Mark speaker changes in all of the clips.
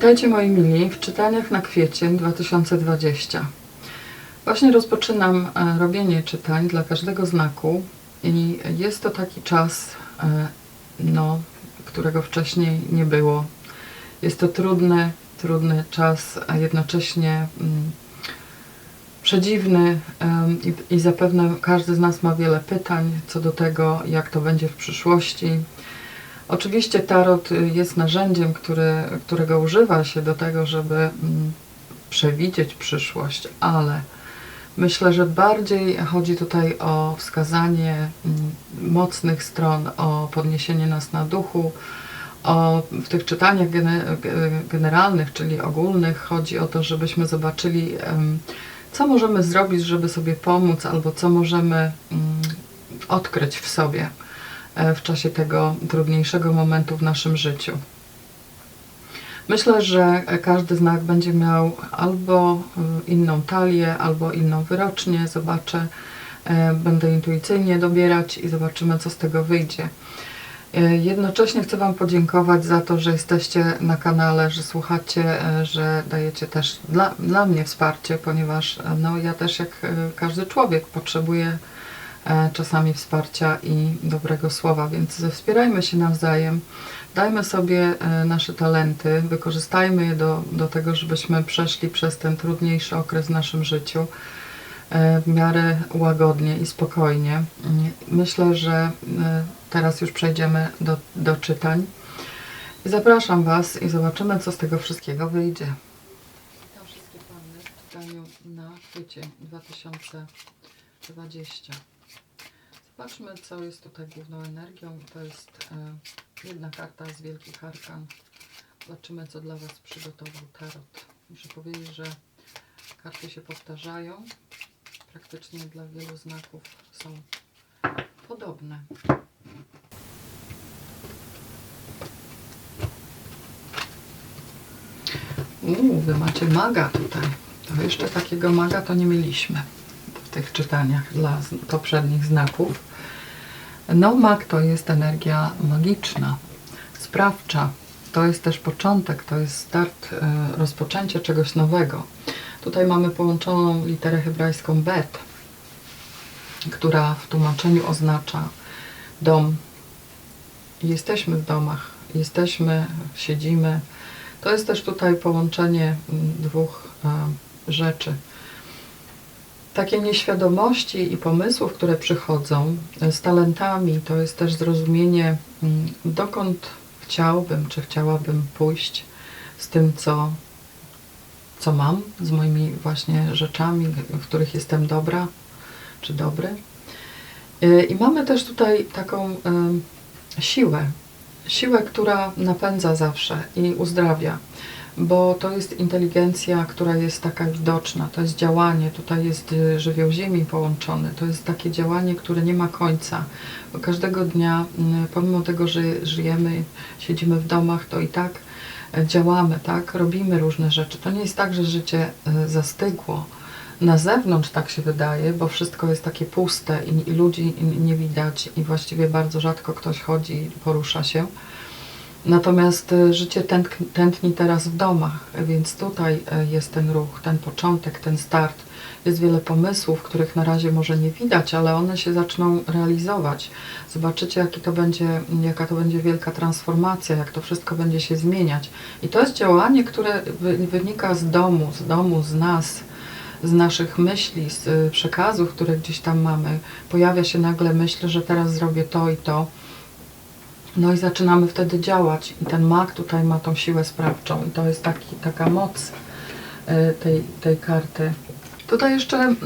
Speaker 1: Witajcie moi mili w czytaniach na kwiecień 2020. Właśnie rozpoczynam e, robienie czytań dla każdego znaku i jest to taki czas, e, no, którego wcześniej nie było. Jest to trudny, trudny czas, a jednocześnie mm, przedziwny i zapewne każdy z nas ma wiele pytań co do tego, jak to będzie w przyszłości. Oczywiście tarot y, jest narzędziem, którego używa się do tego, żeby mm, przewidzieć przyszłość, ale myślę, że bardziej chodzi tutaj o wskazanie mm, mocnych stron, o podniesienie nas na duchu. O, w tych czytaniach gene, ge- generalnych, czyli ogólnych, chodzi o to, żebyśmy zobaczyli, co możemy zrobić, żeby sobie pomóc, albo co możemy mm, odkryć w sobie w czasie tego trudniejszego momentu w naszym życiu. Myślę, że każdy znak będzie miał albo y, inną talię, albo inną wyrocznię. Zobaczę, e, będę intuicyjnie dobierać i zobaczymy, co z tego wyjdzie. E, Jednocześnie chcę Wam podziękować za to, że jesteście na kanale, że słuchacie, e, że dajecie też dla, dla mnie wsparcie, ponieważ e, no, ja też jak e, każdy człowiek potrzebuję e, czasami wsparcia i dobrego słowa, więc wspierajmy się nawzajem, dajmy sobie e, nasze talenty, wykorzystajmy je do, do tego, żebyśmy przeszli przez ten trudniejszy okres w naszym życiu e, w miarę łagodnie i spokojnie. Myślę, że e, teraz już przejdziemy do, do czytań. Zapraszam Was i zobaczymy, co z tego wszystkiego wyjdzie. Witam wszystkie panny w czytaniu na kwiecień 2020. Zobaczmy, co jest tutaj główną energią. To jest e, jedna karta z Wielkich Arkan. Zobaczymy, co dla Was przygotował Tarot. Muszę powiedzieć, że karty się powtarzają. Praktycznie dla wielu znaków są podobne. Uuu, wy macie maga tutaj. To jeszcze takiego maga to nie mieliśmy w tych czytaniach dla poprzednich znaków. No, mag to jest energia magiczna, sprawcza. To jest też początek, to jest start, e, rozpoczęcie czegoś nowego. Tutaj mamy połączoną literę hebrajską bet, która w tłumaczeniu oznacza dom. Jesteśmy w domach, jesteśmy, siedzimy. To jest też tutaj połączenie dwóch e, rzeczy. Takie nieświadomości i pomysłów, które przychodzą e, z talentami, to jest też zrozumienie, mm, dokąd chciałbym, czy chciałabym pójść z tym, co, co mam, z moimi właśnie rzeczami, w których jestem dobra, czy dobry. E, I mamy też tutaj taką siłę, siłę, która napędza zawsze i uzdrawia, bo to jest inteligencja, która jest taka widoczna, to jest działanie, tutaj jest y, żywioł ziemi połączony, to jest takie działanie, które nie ma końca. Bo każdego dnia, mm, pomimo tego, że żyjemy, siedzimy w domach, to i tak e, działamy, tak, robimy różne rzeczy. To nie jest tak, że życie e, zastygło. Na zewnątrz tak się wydaje, bo wszystko jest takie puste i, ludzi nie widać i właściwie bardzo rzadko ktoś chodzi porusza się. Natomiast e, życie tętni teraz w domach, więc tutaj e, jest ten ruch, ten początek, ten start. Jest wiele pomysłów, których na razie może nie widać, ale one się zaczną realizować. Zobaczycie, jaki to będzie, jaka to będzie wielka transformacja, jak to wszystko będzie się zmieniać. I to jest działanie, które wy, wynika z domu, z domu, z nas, z naszych myśli, z y, przekazów, które gdzieś tam mamy. Pojawia się nagle myśl, że teraz zrobię to i to. No i zaczynamy wtedy działać i ten mag tutaj ma tą siłę sprawczą i to jest taki, taka moc e, tej, tej karty. Tutaj jeszcze mm,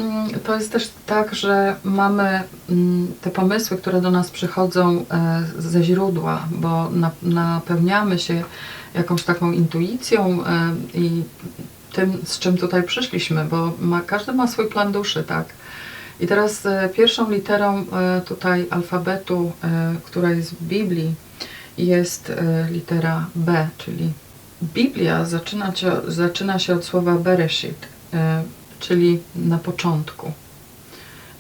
Speaker 1: to jest też tak, że mamy mm, te pomysły, które do nas przychodzą e, ze źródła, bo na, napełniamy się jakąś taką intuicją e, i tym, z czym tutaj przyszliśmy, bo ma, każdy ma swój plan duszy, tak? I teraz e, pierwszą literą e, tutaj alfabetu, e, która jest w Biblii, jest litera B, czyli Biblia zaczyna, się- zaczyna się od słowa Bereshit, czyli na początku.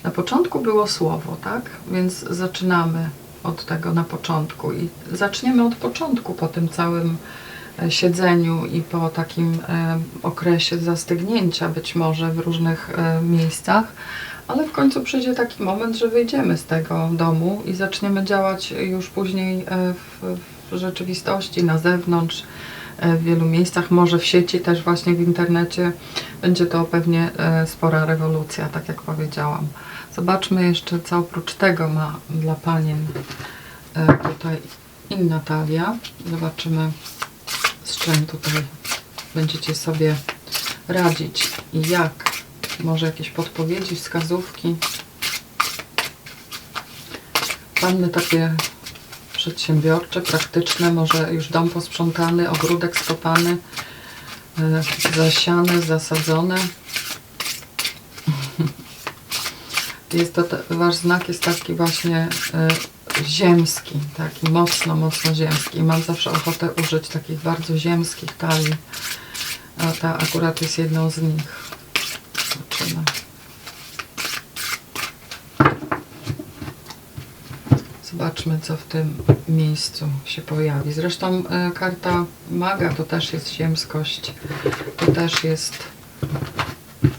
Speaker 1: Na początku było słowo, tak? Więc zaczynamy od tego na początku i zaczniemy od początku po tym całym siedzeniu i po takim okresie zastygnięcia być może w różnych miejscach, ale w końcu przyjdzie taki moment, że wyjdziemy z tego domu i zaczniemy działać już później e, w, w rzeczywistości, na zewnątrz, e, w wielu miejscach, może w sieci, też właśnie w internecie. Będzie to pewnie e, spora rewolucja, tak jak powiedziałam. Zobaczmy jeszcze, co oprócz tego ma dla panien tutaj inna talia. Zobaczymy, z czym tutaj będziecie sobie radzić i jak. Może jakieś podpowiedzi, wskazówki. Panny takie przedsiębiorcze, praktyczne, może już dom posprzątany, ogródek skopany, e, zasiane, zasadzone. Jest to, wasz znak jest taki właśnie e, ziemski, taki mocno, mocno ziemski. Mam zawsze ochotę użyć takich bardzo ziemskich talii. A ta akurat jest jedną z nich. Zobaczymy. Zobaczmy, co w tym miejscu się pojawi. Zresztą e, karta maga to też jest ziemskość. To też jest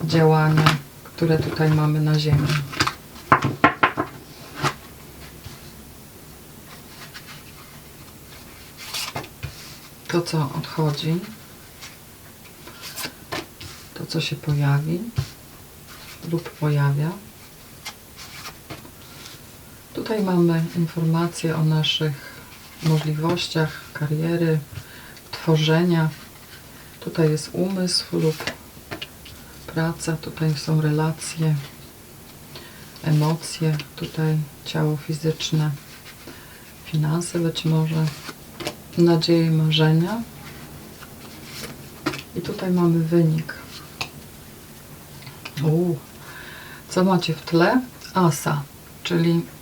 Speaker 1: działanie, które tutaj mamy na ziemi. To, co odchodzi, to, co się pojawi lub pojawia. Tutaj mamy informacje o naszych możliwościach kariery, tworzenia. Tutaj jest umysł lub praca, tutaj są relacje, emocje, tutaj ciało fizyczne, finanse być może, nadzieje, marzenia. I tutaj mamy wynik. Uuu. Co macie w tle? Asa, czyli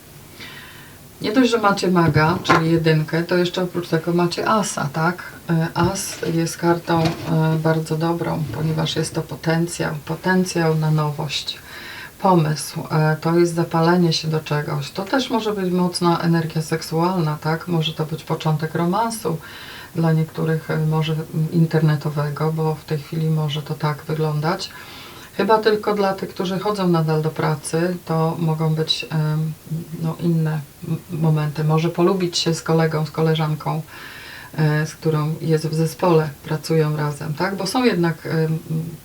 Speaker 1: nie dość, że macie maga, czyli jedynkę, to jeszcze oprócz tego macie asa, tak? E, As jest kartą e, bardzo dobrą, ponieważ jest to potencjał, potencjał na nowość, pomysł, e, to jest zapalenie się do czegoś. To też może być mocna energia seksualna, tak? Może to być początek romansu, dla niektórych może internetowego, bo w tej chwili może to tak wyglądać. Chyba tylko dla tych, którzy chodzą nadal do pracy, to mogą być no, inne momenty. Może polubić się z kolegą, z koleżanką, e, z którą jest w zespole, pracują razem, tak? Bo są jednak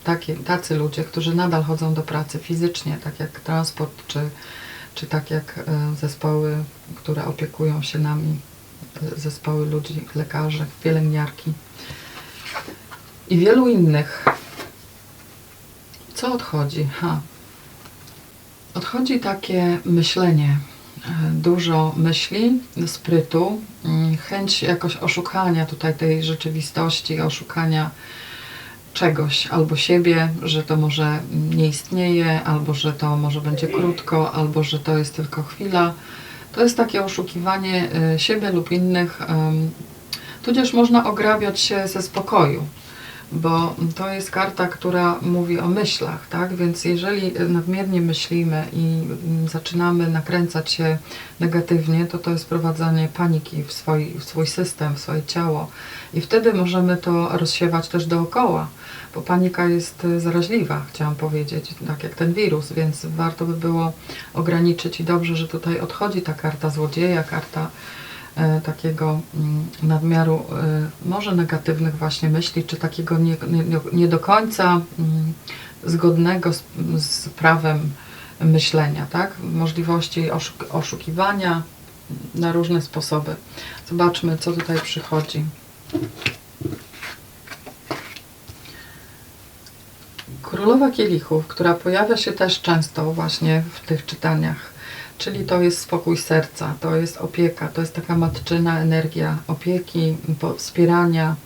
Speaker 1: takie, tacy ludzie, którzy nadal chodzą do pracy fizycznie, tak jak transport, czy, czy tak jak e, zespoły, które opiekują się nami, zespoły ludzi, lekarzy, pielęgniarki i wielu innych. Co odchodzi? Ha. Odchodzi takie myślenie, e, dużo myśli, sprytu, mm, chęć jakoś oszukania tutaj tej rzeczywistości, oszukania czegoś albo siebie, że to może nie istnieje, albo że to może będzie krótko, albo że to jest tylko chwila. To jest takie oszukiwanie e, siebie lub innych, tudzież można ograbiać się ze spokoju bo to jest karta, która mówi o myślach, tak? Więc jeżeli nadmiernie myślimy i zaczynamy nakręcać się negatywnie, to to jest wprowadzanie paniki w swój, w swój system, w swoje ciało. I wtedy możemy to rozsiewać też dookoła, bo panika jest zaraźliwa, chciałam powiedzieć, tak jak ten wirus, więc warto by było ograniczyć i dobrze, że tutaj odchodzi ta karta złodzieja, karta takiego mm, nadmiaru e, może negatywnych właśnie myśli, czy takiego nie, nie, nie do końca mm, zgodnego z, z prawem myślenia, tak? Możliwości oszuk oszukiwania na różne sposoby. Zobaczmy, co tutaj przychodzi. Królowa Kielichów, która pojawia się też często właśnie w tych czytaniach, czyli to jest spokój serca, to jest opieka, to jest taka matczyna energia opieki, wspierania,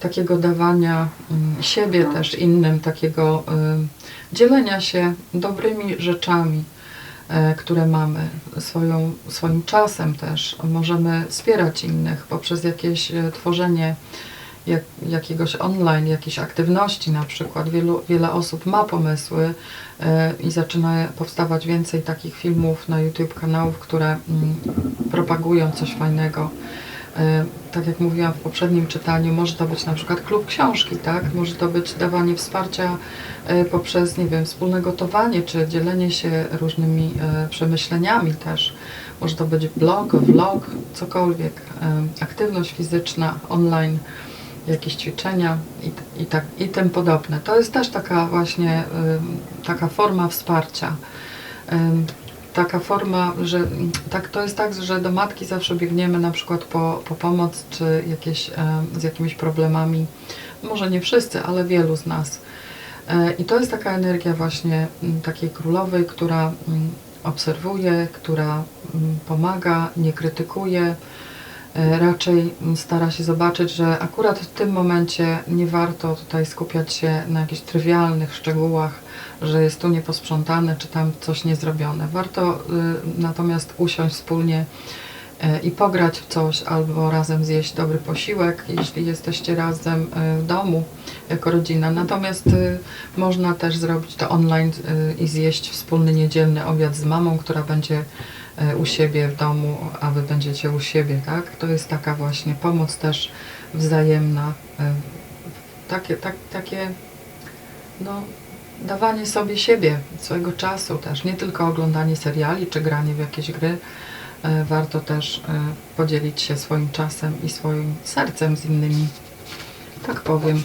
Speaker 1: takiego dawania mm, siebie też innym, takiego dzielenia się dobrymi rzeczami, e, które mamy, swoją, swoim czasem też. Możemy wspierać innych poprzez jakieś e, tworzenie jak, jakiegoś online, jakiejś aktywności na przykład. Wielu, wiele osób ma pomysły e, i zaczyna powstawać więcej takich filmów na YouTube, kanałów, które mm, propagują coś fajnego. E, Tak jak mówiłam w poprzednim czytaniu, może to być na przykład klub książki, tak? Może to być dawanie wsparcia e, poprzez, nie wiem, wspólne gotowanie, czy dzielenie się różnymi przemyśleniami też. Może to być blog, vlog, cokolwiek, aktywność fizyczna, online, jakieś ćwiczenia i, i, tak, i tym podobne. To jest też taka właśnie taka forma wsparcia. Taka forma, że tak, to jest tak, że do matki zawsze biegniemy na przykład po, po pomoc, czy jakieś, z jakimiś problemami. Może nie wszyscy, ale wielu z nas. E, I to jest taka energia właśnie takiej królowej, która obserwuje, która pomaga, nie krytykuje, raczej mm, stara się zobaczyć, że akurat w tym momencie nie warto tutaj skupiać się na jakichś trywialnych szczegółach, że jest tu nieposprzątane, czy tam coś niezrobione. Warto y, natomiast usiąść wspólnie y, i pograć w coś, albo razem zjeść dobry posiłek, jeśli jesteście razem w domu jako rodzina. Natomiast można też zrobić to online i zjeść wspólny niedzielny obiad z mamą, która będzie u siebie w domu, a wy będziecie u siebie, tak? To jest taka właśnie pomoc też wzajemna. y, Takie, tak, takie no, dawanie sobie siebie, swojego czasu też, nie tylko oglądanie seriali czy granie w jakieś gry. E, Warto też e, podzielić się swoim czasem i swoim sercem z innymi. Tak powiem.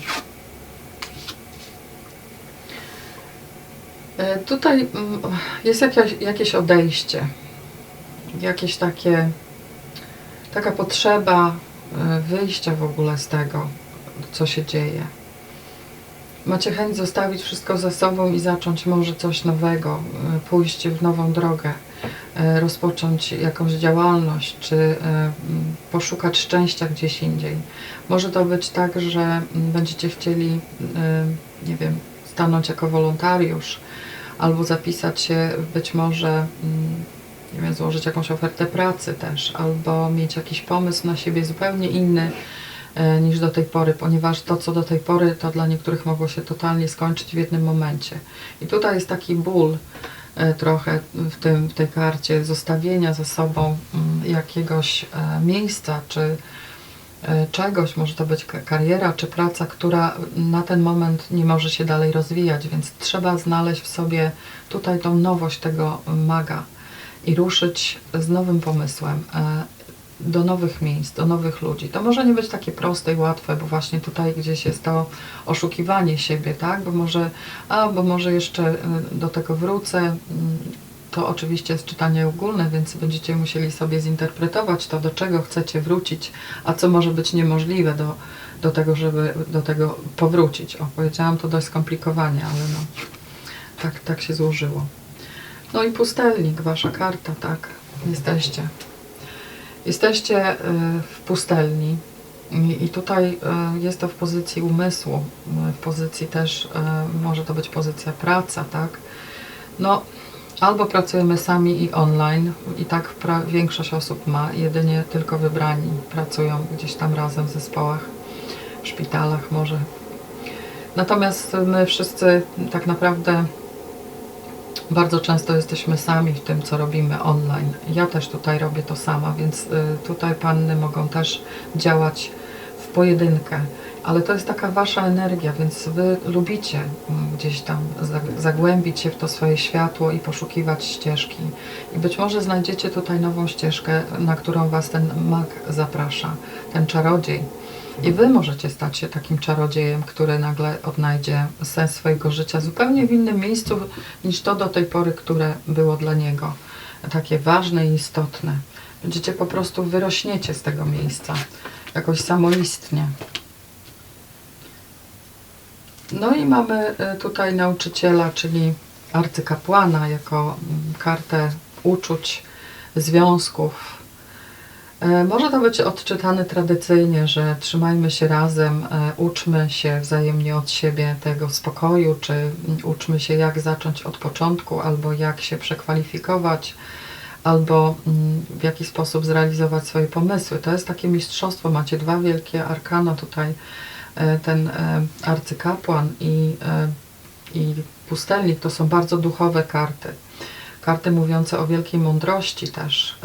Speaker 1: E, Tutaj mm, jest jakieś, jakieś odejście, jakieś takie, taka potrzeba e, wyjścia w ogóle z tego, co się dzieje. Macie chęć zostawić wszystko za sobą i zacząć może coś nowego, e, pójść w nową drogę, e, rozpocząć jakąś działalność, czy poszukać szczęścia gdzieś indziej. Może to być tak, że będziecie chcieli, nie wiem, stanąć jako wolontariusz, albo zapisać się być może, nie wiem, złożyć jakąś ofertę pracy też, albo mieć jakiś pomysł na siebie zupełnie inny e, niż do tej pory, ponieważ to, co do tej pory, to dla niektórych mogło się totalnie skończyć w jednym momencie. I tutaj jest taki ból e, trochę w, tym, w tej karcie zostawienia za sobą mm, jakiegoś e, miejsca, czy czegoś, może to być ka- kariera czy praca, która na ten moment nie może się dalej rozwijać, więc trzeba znaleźć w sobie tutaj tą nowość tego maga i ruszyć z nowym pomysłem e, do nowych miejsc, do nowych ludzi. To może nie być takie proste i łatwe, bo właśnie tutaj gdzieś jest to oszukiwanie siebie, tak? Bo może, a, bo może jeszcze e, do tego wrócę. Mm, To oczywiście jest czytanie ogólne, więc będziecie musieli sobie zinterpretować to, do czego chcecie wrócić, a co może być niemożliwe do, do tego, żeby do tego powrócić. O, powiedziałam to dość skomplikowanie, ale no, tak, tak się złożyło. No i pustelnik, wasza karta, tak, jesteście. Jesteście y, w pustelni i, tutaj y, jest to w pozycji umysłu, y, w pozycji też, może to być pozycja praca, tak. No, albo pracujemy sami i online i tak większość osób ma, jedynie tylko wybrani pracują gdzieś tam razem w zespołach, w szpitalach może. Natomiast my wszyscy tak naprawdę bardzo często jesteśmy sami w tym, co robimy online. Ja też tutaj robię to sama, więc y, tutaj panny mogą też działać w pojedynkę. Ale to jest taka wasza energia, więc wy lubicie mm, gdzieś tam zag- zagłębić się w to swoje światło i poszukiwać ścieżki. I być może znajdziecie tutaj nową ścieżkę, na którą was ten mag zaprasza, ten czarodziej. I wy możecie stać się takim czarodziejem, który nagle odnajdzie sens swojego życia zupełnie w innym miejscu niż to do tej pory, które było dla niego takie ważne i istotne. Będziecie po prostu wyrośniecie z tego miejsca, jakoś samoistnie. No i mamy y, tutaj nauczyciela, czyli arcykapłana, jako kartę uczuć, związków, Może to być odczytane tradycyjnie, że trzymajmy się razem, e, uczmy się wzajemnie od siebie tego spokoju, czy uczmy się jak zacząć od początku, albo jak się przekwalifikować, albo mm, w jaki sposób zrealizować swoje pomysły. To jest takie mistrzostwo. Macie dwa wielkie arkana tutaj, e, ten e, arcykapłan i, e, i pustelnik. To są bardzo duchowe karty karty mówiące o wielkiej mądrości też.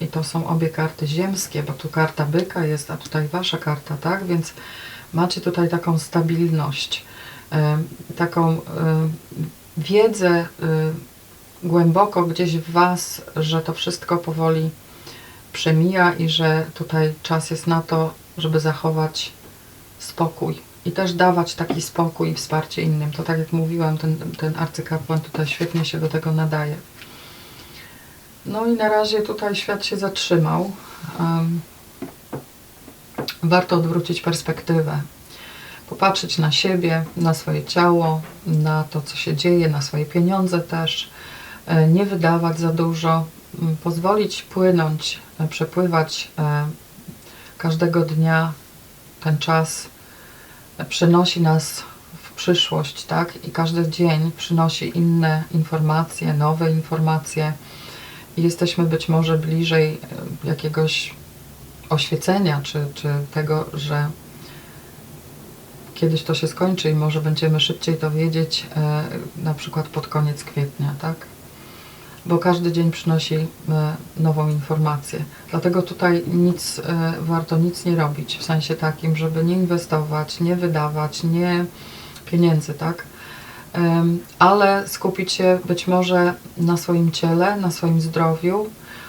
Speaker 1: y, I to są obie karty ziemskie, bo tu karta byka jest, a tutaj wasza karta, tak? Więc macie tutaj taką stabilność, y, taką y, wiedzę głęboko gdzieś w was, że to wszystko powoli przemija i że tutaj czas jest na to, żeby zachować spokój i też dawać taki spokój i wsparcie innym. To tak jak mówiłam, ten, ten arcykapłan tutaj świetnie się do tego nadaje. No i na razie tutaj świat się zatrzymał. Warto odwrócić perspektywę. Popatrzeć na siebie, na swoje ciało, na to, co się dzieje, na swoje pieniądze też. E, Nie wydawać za dużo, pozwolić płynąć, e, przepływać e, każdego dnia ten czas przynosi nas w przyszłość, tak? I każdy dzień przynosi inne informacje, nowe informacje jesteśmy być może bliżej e, jakiegoś oświecenia, czy, czy tego, że kiedyś to się skończy i może będziemy szybciej to wiedzieć, e, na przykład pod koniec kwietnia, tak? Bo każdy dzień przynosi e, nową informację. Dlatego tutaj nic, warto nic nie robić, w sensie takim, żeby nie inwestować, nie wydawać, nie pieniędzy, tak? Ale skupić się być może na swoim ciele, na swoim zdrowiu,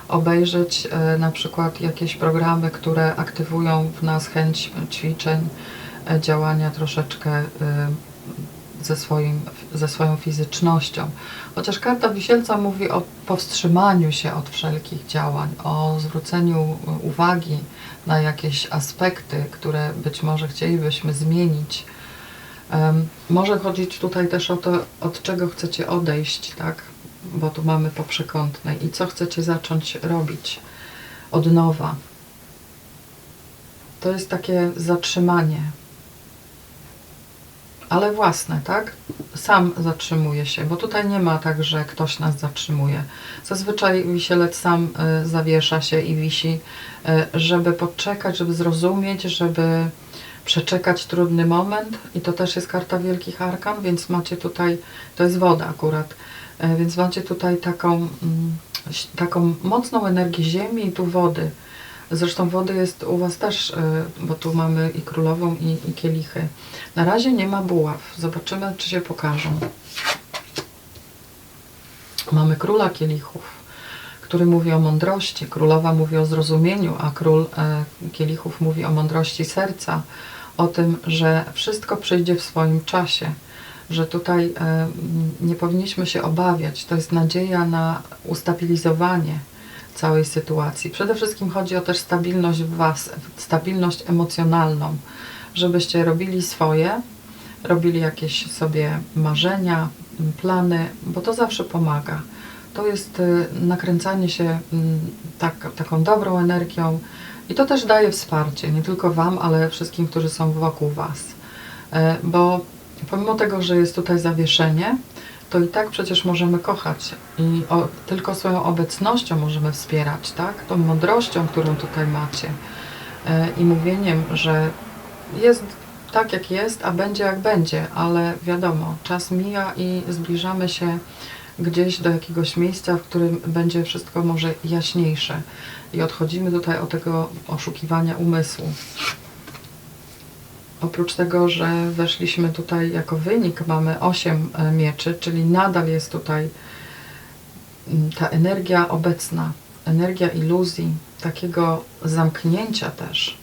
Speaker 1: obejrzeć e, na przykład jakieś programy, które aktywują w nas chęć ćwiczeń, e, działania troszeczkę ze, swoim, ze swoją fizycznością. Chociaż karta wisielca mówi o powstrzymaniu się od wszelkich działań, o zwróceniu uwagi na jakieś aspekty, które być może chcielibyśmy zmienić. Może chodzić tutaj też o to, od czego chcecie odejść, tak? Bo tu mamy po przekątnej i co chcecie zacząć robić od nowa. To jest takie zatrzymanie, ale własne, tak? Sam zatrzymuje się, bo tutaj nie ma tak, że ktoś nas zatrzymuje. Zazwyczaj wisielec sam y, zawiesza się i wisi, y, żeby poczekać, żeby zrozumieć, żeby przeczekać trudny moment i to też jest karta wielkich arkan, więc macie tutaj, to jest woda akurat, e, więc macie tutaj taką, mm, taką mocną energię ziemi i tu wody. Zresztą wody jest u Was też, e, bo tu mamy i królową i, i kielichy. Na razie nie ma buław. Zobaczymy, czy się pokażą. Mamy króla kielichów, który mówi o mądrości. Królowa mówi o zrozumieniu, a król e, kielichów mówi o mądrości serca, o tym, że wszystko przyjdzie w swoim czasie, że tutaj e, nie powinniśmy się obawiać. To jest nadzieja na ustabilizowanie całej sytuacji. Przede wszystkim chodzi o też stabilność w Was, stabilność emocjonalną, żebyście robili swoje, robili jakieś sobie marzenia, plany, bo to zawsze pomaga. To jest y, nakręcanie się mm, tak, taką dobrą energią i to też daje wsparcie, nie tylko Wam, ale wszystkim, którzy są wokół Was. E, Bo pomimo tego, że jest tutaj zawieszenie, to i tak przecież możemy kochać i o, tylko swoją obecnością możemy wspierać, tak? Tą mądrością, którą tutaj macie e, i mówieniem, że jest tak jak jest, a będzie jak będzie, ale wiadomo, czas mija i zbliżamy się gdzieś do jakiegoś miejsca, w którym będzie wszystko może jaśniejsze i odchodzimy tutaj od tego oszukiwania umysłu. Oprócz tego, że weszliśmy tutaj jako wynik, mamy 8 mieczy, czyli nadal jest tutaj mm, ta energia obecna, energia iluzji, takiego zamknięcia też,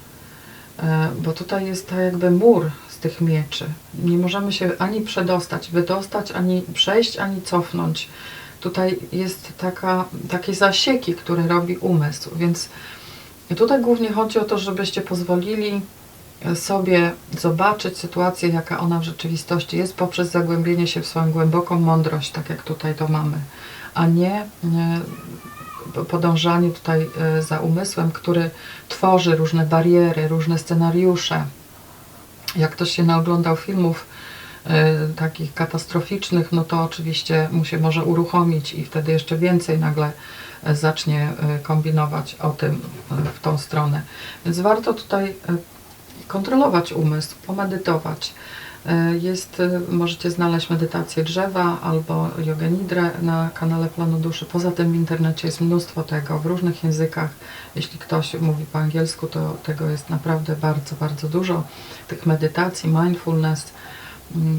Speaker 1: E, bo tutaj jest tak jakby mur z tych mieczy. Nie możemy się ani przedostać, wydostać, ani przejść, ani cofnąć. Tutaj jest taka, takie zasieki, które robi umysł, więc tutaj głównie chodzi o to, żebyście pozwolili sobie zobaczyć sytuację, jaka ona w rzeczywistości jest, poprzez zagłębienie się w swoją głęboką mądrość, tak jak tutaj to mamy, a nie e, podążanie tutaj e, za umysłem, który tworzy różne bariery, różne scenariusze. Jak ktoś się naoglądał filmów e, takich katastroficznych, no to oczywiście mu się może uruchomić i wtedy jeszcze więcej nagle e, zacznie e, kombinować o tym e, w tą stronę. Więc warto tutaj e, kontrolować umysł, pomedytować, E, Jest, e, możecie znaleźć medytację drzewa albo jogę nidrę na kanale Planu Duszy. Poza tym w internecie jest mnóstwo tego w różnych językach. Jeśli ktoś mówi po angielsku, to tego jest naprawdę bardzo, bardzo dużo. Tych medytacji, mindfulness,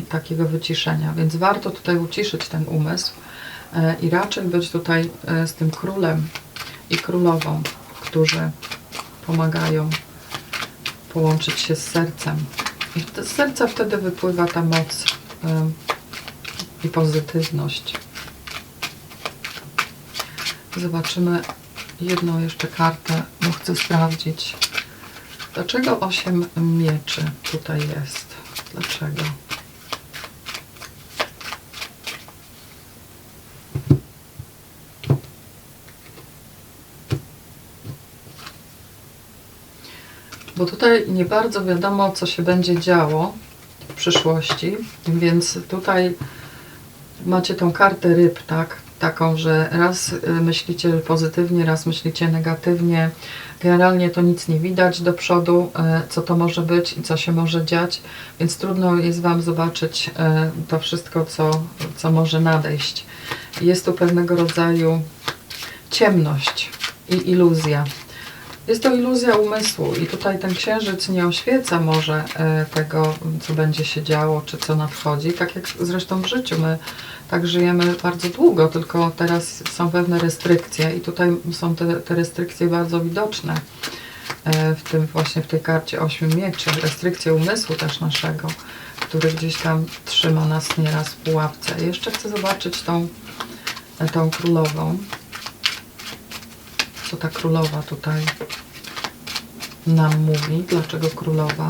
Speaker 1: takiego wyciszenia. Więc warto tutaj uciszyć ten umysł e, i raczej być tutaj e, z tym królem i królową, którzy pomagają połączyć się z sercem. I z serca wtedy wypływa ta moc ym, i pozytywność. Zobaczymy jedną jeszcze kartę, bo chcę sprawdzić, dlaczego osiem mieczy tutaj jest. Dlaczego? Bo tutaj nie bardzo wiadomo, co się będzie działo w przyszłości, więc tutaj macie tą kartę ryb, tak? Taką, że raz y, myślicie pozytywnie, raz myślicie negatywnie. Generalnie to nic nie widać do przodu, y, co to może być i co się może dziać, więc trudno jest Wam zobaczyć y, to wszystko, co, co może nadejść. Jest tu pewnego rodzaju ciemność i iluzja. Jest to iluzja umysłu i tutaj ten księżyc nie oświeca może e, tego, co będzie się działo, czy co nadchodzi, tak jak zresztą w życiu. My tak żyjemy bardzo długo, tylko teraz są pewne restrykcje i tutaj są te, te restrykcje bardzo widoczne e, w tym właśnie w tej karcie ośmiu mieczy. Restrykcje umysłu też naszego, który gdzieś tam trzyma nas nieraz w pułapce. Jeszcze chcę zobaczyć tą, tą królową co ta królowa tutaj nam mówi. Dlaczego królowa?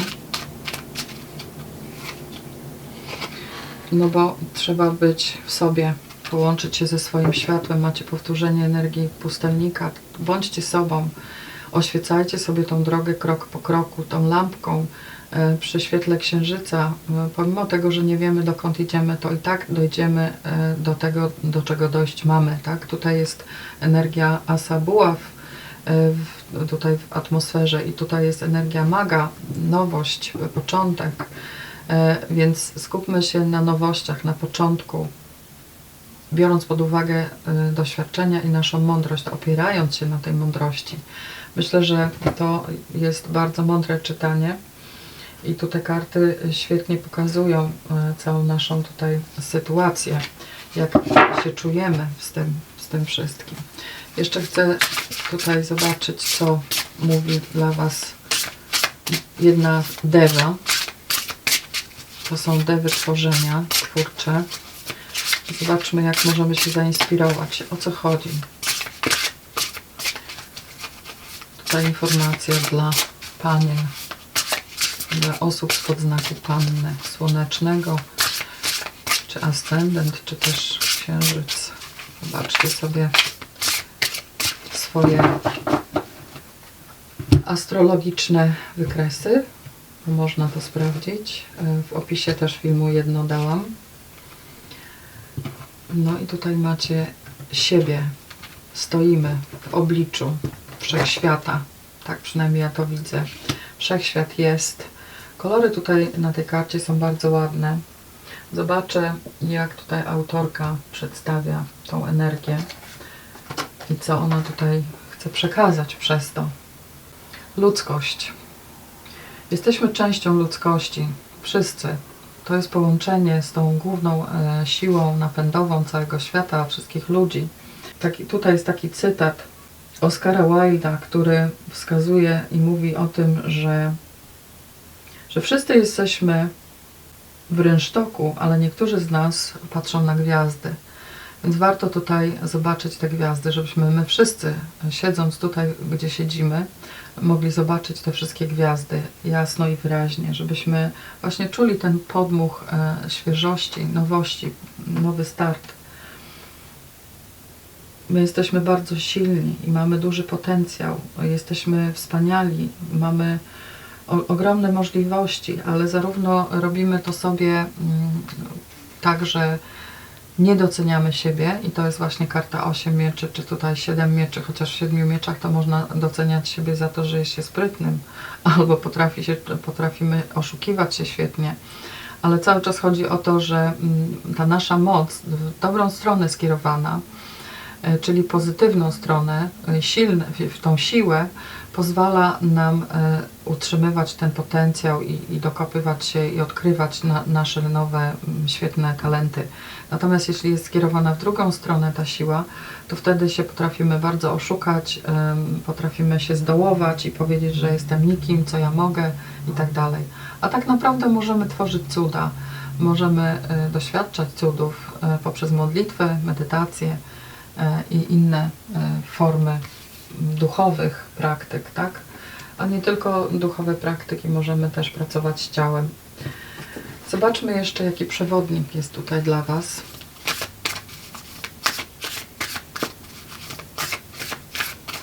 Speaker 1: No bo trzeba być w sobie, połączyć się ze swoim światłem. Macie powtórzenie energii pustelnika. Bądźcie sobą. Oświecajcie sobie tą drogę krok po kroku, tą lampką e, przy świetle księżyca. E, Pomimo tego, że nie wiemy dokąd idziemy, to i tak dojdziemy e, do tego, do czego dojść mamy. Tak? Tutaj jest energia Asabuław, w, tutaj w atmosferze i tutaj jest energia maga, nowość, początek, E, więc skupmy się na nowościach, na początku, biorąc pod uwagę e, doświadczenia i naszą mądrość, opierając się na tej mądrości. Myślę, że to jest bardzo mądre czytanie i tu te karty świetnie pokazują e, całą naszą tutaj sytuację, jak się czujemy z tym, z tym wszystkim. Jeszcze chcę tutaj zobaczyć, co mówi dla Was jedna dewa. To są dewy tworzenia twórcze. Zobaczmy, jak możemy się zainspirować. O co chodzi? Tutaj informacja dla panien, dla osób spod znaku panny słonecznego, czy ascendent, czy też księżyc. Zobaczcie sobie swoje astrologiczne wykresy. Można to sprawdzić. W opisie też filmu jedno dałam. No i tutaj macie siebie. Stoimy w obliczu wszechświata. Tak przynajmniej ja to widzę. Wszechświat jest. Kolory tutaj na tej karcie są bardzo ładne. Zobaczę, jak tutaj autorka przedstawia tą energię i co ona tutaj chce przekazać przez to. Ludzkość. Jesteśmy częścią ludzkości. Wszyscy. To jest połączenie z tą główną e, siłą napędową całego świata, wszystkich ludzi. Taki, tutaj jest taki cytat Oscara Wilda, który wskazuje i mówi o tym, że, że wszyscy jesteśmy w rynsztoku, ale niektórzy z nas patrzą na gwiazdy. Więc warto tutaj zobaczyć te gwiazdy, żebyśmy my wszyscy, siedząc tutaj, gdzie siedzimy, mogli zobaczyć te wszystkie gwiazdy jasno i wyraźnie, żebyśmy właśnie czuli ten podmuch e, świeżości, nowości, nowy start. My jesteśmy bardzo silni i mamy duży potencjał, jesteśmy wspaniali, mamy ogromne możliwości, ale zarówno robimy to sobie mm, tak, że nie doceniamy siebie i to jest właśnie karta 8 mieczy, czy tutaj 7 mieczy, chociaż w 7 mieczach to można doceniać siebie za to, że jest się sprytnym, albo potrafi się, potrafimy oszukiwać się świetnie, ale cały czas chodzi o to, że mm, ta nasza moc w dobrą stronę skierowana, e, czyli pozytywną stronę, e, silne, w- w tą siłę, pozwala nam e, utrzymywać ten potencjał i, i dokopywać się i odkrywać na, nasze nowe, świetne talenty. Natomiast jeśli jest skierowana w drugą stronę ta siła, to wtedy się potrafimy bardzo oszukać, potrafimy się zdołować i powiedzieć, że jestem nikim, co ja mogę i tak dalej. A tak naprawdę możemy tworzyć cuda, możemy e, doświadczać cudów e, poprzez modlitwę, medytację i inne formy duchowych praktyk, tak? A nie tylko duchowe praktyki, możemy też pracować z ciałem. Zobaczmy jeszcze, jaki przewodnik jest tutaj dla Was.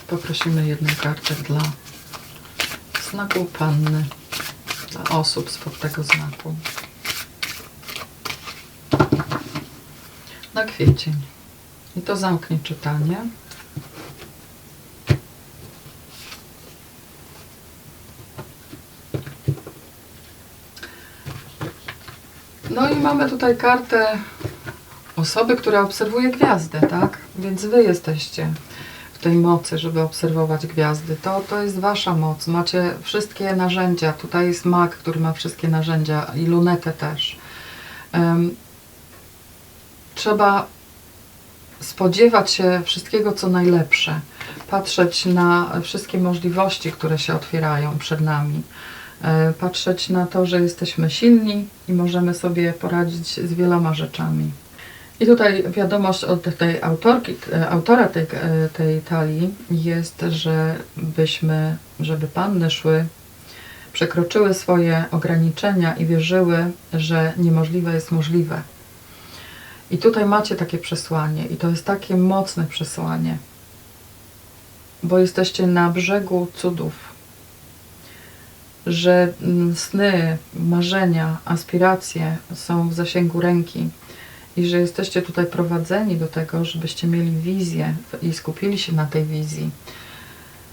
Speaker 1: Poprosimy jedną kartę dla znaku panny, dla osób spod tego znaku. Na kwiecień. I to zamknie czytanie. No i mamy tutaj kartę osoby, która obserwuje gwiazdy, tak? Więc wy jesteście w tej mocy, żeby obserwować gwiazdy. To, to jest wasza moc. Macie wszystkie narzędzia. Tutaj jest mag, który ma wszystkie narzędzia i lunetę też. Em, trzeba spodziewać się wszystkiego, co najlepsze. Patrzeć na wszystkie możliwości, które się otwierają przed nami. E, Patrzeć na to, że jesteśmy silni i możemy sobie poradzić z wieloma rzeczami. I tutaj wiadomość od tej autorki, e, autora tej, e, tej talii jest, że byśmy, żeby panny szły, przekroczyły swoje ograniczenia i wierzyły, że niemożliwe jest możliwe. I tutaj macie takie przesłanie, i to jest takie mocne przesłanie, bo jesteście na brzegu cudów, że mm, sny, marzenia, aspiracje są w zasięgu ręki i że jesteście tutaj prowadzeni do tego, żebyście mieli wizję i skupili się na tej wizji.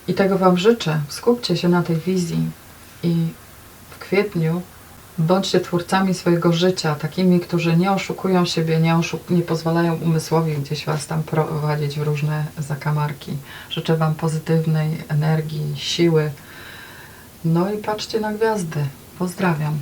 Speaker 1: I tego Wam życzę. Skupcie się na tej wizji i w kwietniu bądźcie twórcami swojego życia, takimi, którzy nie oszukują siebie, nie, oszuk- nie pozwalają umysłowi gdzieś Was tam prowadzić w różne zakamarki. Życzę Wam pozytywnej energii, siły. No i patrzcie na gwiazdy. Pozdrawiam.